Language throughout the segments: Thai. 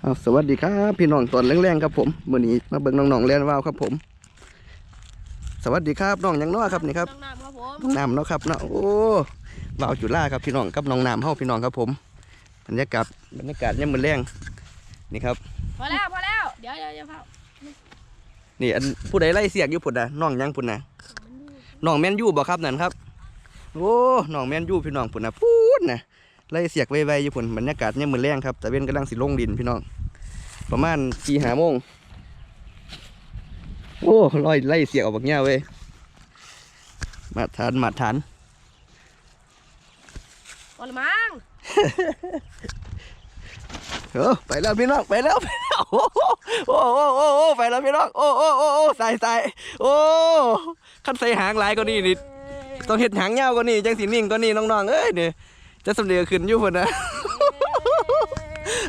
เอาสวัสดีครับพี่น้องตอนแรงๆครับผมมื้อนี้มาเบิ่งน้องๆเล่นว่าวครับผม สวัสดีครับน้องหยังน้อครับนี่ครับน้องน้ำครับผมน้องน้ำเนาะครับเนาะโอ้ว่าวจุฬาครับพี่น้องกับน้องน้ำเฮาพี่น้องครับผมบรรยากาศบรรยากาศเนี่ยามมื้อแรงนี่ครับพอแล้วพอแล้วเดี๋ยวเดี๋ยวเดี๋ยวเผานี่อันผู้ใดไล่เสียกอยู่พุ่นน่ะน้องหยังพุ่นน่ะน้องแม่นยูบ่ครับนั่นครับโอ้น้องแม่นยูพี่น้องพุ่นน่ะพูดน่ะ ไล่เสียกไวๆอยู่พุ่นบรรยากาศเนี่ยามมื้อแรงครับแต่เว้นกำลังสิลงดินพี่น้อง ประมาณสี่หาโมงโอ้ลอยไล่เสียกออกบักเงี้ยเว้ยมาทานมาทานพอละมั้งเออไปแล้วพี่น้องไปแล้วไปแล้วโอ้โหโอ้โหโอ้โหไปแล้วพี่น้องโอ้โอ้โอ้โอ้ใส่ใส่โอ้ขั้นใส่หางหลายก็นี่นี่ต้องเห็ดหางยาวก็นี่จังสีนิ่งก็นี่น้องๆเอ้ยเนี่ย จะสำเนียงขึ้นอยู่พุ่นนะ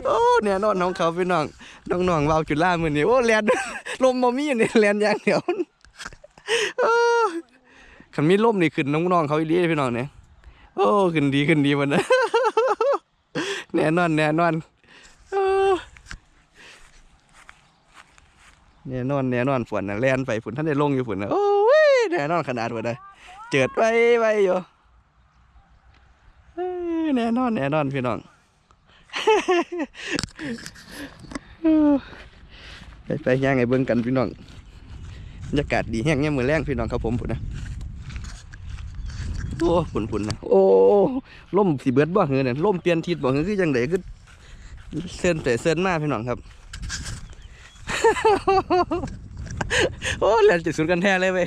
โอ้เนี่ยนอนของเขาพี่น้องน้องๆเบาจุดล่ามือนี่โอ้แลนลมมามีนี่แลนอย่างเดียวโอ้ขันมีลมนี่ขึ้นน้องๆเขาอีหลียพี่น้องเนี่ยโอ้ขึ้นดีขึ้นดีมันนะแน่นอนแน่นอนเออแน่นอนแน่นอนฝนนะแลนไปฝนท่านได้ลงอยู่ฝนนะโอ้ยแน่นอนขนาดว่าได้เจิดไว้ไว้อยู่เอ้ย แน่นอนแน่นอนพี่น้องไปไปย่างไงเบิ่งกันพี่น้องบรรยากาศดีแห้งเนี่ยมือแรงพี่น้องครับผมผุนนะโอ้ผุนผุนนะโอ้ล่มสีเบิดบ่เหือเนี่ยล่มเปลี่ยนทิศบ่เหือคือจังไดคือเส้นแต่เส้นมาพี่น้องครับ โอ้แล่จุดศูนย์กันแท้เลยเว้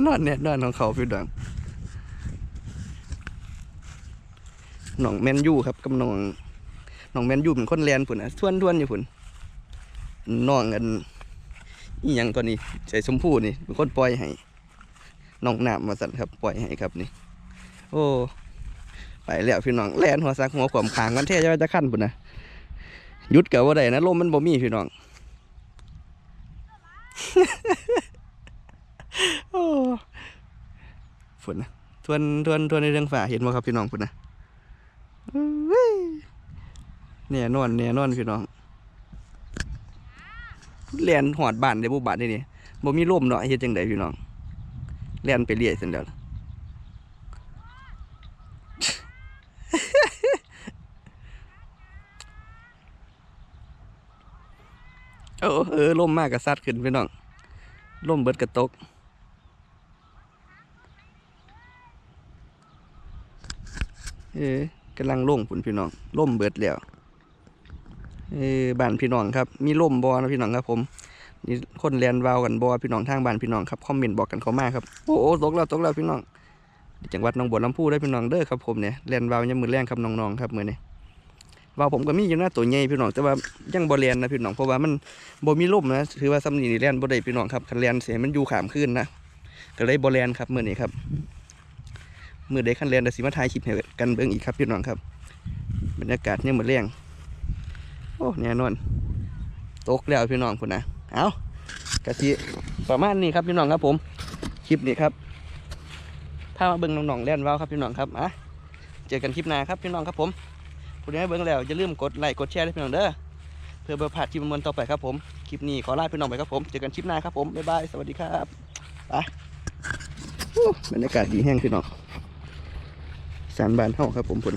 น่นอนแน่นอนของเขาพี่น้องน้องแมนยูครับกับน้องน้องแมนยูเป็นคนแลนปุ่นนะทวนทวนอยู่ปุ่นน้องกันอีหยังก็นี่ใส่ชมพูนี่เป็นคนปล่อยให้น้องน้ำมาสั่นครับปล่อยให้ครับนี่ โอ้ไปแล้วพี่น้องแลนหัวซักหัวขวมขางกันเท่จะว่าจะขั้นปุ่นนะหยุดกับว่าได้นะลมมันบ่มีพี่น้อง โอ้ ฝุ่นนะทวนทวนทวนในเรื่องฝ่าเห็นไหมครับพี่น้องฝุ่นนะเนี่ยนอนเนี่ยนอนพี่น้องเลียนหอดบ้านเดี๋ยวบุบานนี่นี่บ่มีร่มเนาะเฮ็ดจังไดพี่น้องเลียนไปเรื่อยซั่นแหล้วเออเออล่มมากกระซัดขึ้นพี่น้องล่มเบิดกระตก เออกำลังล่งผุนพี่น้องล่มเบิดแล้วเออบ้านพี่น้องครับ มีล่มบอนะพี่น้องครับ ผมนี่คนแลนวาวกันบอพี่น้องทางบ้านพี่น้องครับคอมเมนต์บอกกันเขามากครับโอ้โหตกแล้วตกแล้วพี่น้องจังหวัดหนองบัวลำพูได้พี่น้องเด้อครับผมเนี่ยแลนวาวยามมือแรงครับน้องๆครับมือนี้วาวผมก็มีอยู่หน้าตัวใหญ่พี่น้องแต่ว่ายังบ่แลนนะพี่น้องเพราะว่ามันบ่มีล่มนะถือว่าซ้ำนี่แลนบ่ได้พี่น้องครับคันแลนเสียมันอยู่ขามขึ้นนะก็เลยบ่แลนครับมือนี้ครับ มือเด็กขั้นเรียนแต่สิมาถ่ายคลิปให้กันเบิ่งอีกครับพี่น้องครับ บรรยากาศเนี่ยเหมือนเลี้ยงโอ้แน่นอนตกแล้วพี่น้องคุณนะเอากะทิประมาณนี้ครับพี่น้องครับผมคลิปนี้ครับพามาเบิ่งน้องๆเล่นว่าวครับพี่น้องครับอะเจอกันคลิปหน้าครับพี่น้องครับผมผู้ใดให้เบิ่งแล้วอย่าลืมกดไลค์กดแชร์ด้วยพี่น้องเด้อเพื่อเบอร์ผ่านคลิปมันต่อไปครับผมคลิปนี้ขอลาพี่น้องไปครับผมเจอกันคลิปหน้าครับผมบ๊ายบายสวัสดีครับไปบรรยากาศดีแห้งพี่น้อง สารบานเท่าครับผมผล